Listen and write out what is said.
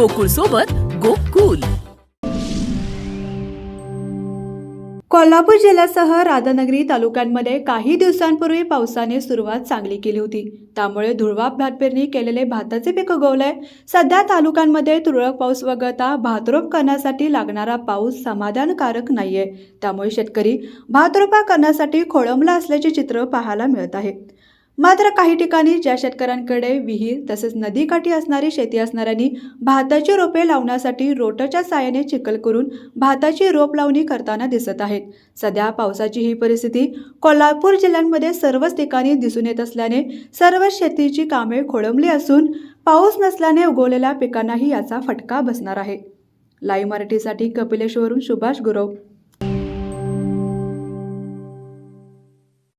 गोकुळ सोबत गोकुल. कोल्हापूर जिल्ह्यासह राधानगरी तालुक्यांमध्ये काही दिवसांपूर्वी पावसाने सुरुवात चांगली केली होती. त्यामुळे धुळवा भात पेरणी केलेले भाताचे पीक उगवलंय सध्या तालुक्यांमध्ये तुरळक पाऊस वगळता भातरोप करण्यासाठी लागणारा पाऊस समाधानकारक नाहीये. त्यामुळे शेतकरी भातरोपा करण्यासाठी खोळंबला असल्याचे चित्र पाहायला मिळत आहे. मात्र काही ठिकाणी ज्या शेतकऱ्यांकडे विहीर तसेच नदीकाठी असणारी शेती असणाऱ्यांनी भाताची रोपे लावण्यासाठी रोटरच्या साहाय्याने चिखल करून भाताची रोप लावणी करताना दिसत आहेत. सध्या पावसाची ही परिस्थिती कोल्हापूर जिल्ह्यांमध्ये सर्वच ठिकाणी दिसून येत असल्याने सर्व शेतीची कामे खोळंबली असून पाऊस नसल्याने उगवलेल्या पिकांनाही याचा फटका बसणार आहे. लाईव्ह मराठीसाठी कपिलेश्वरून सुभाष गुरव.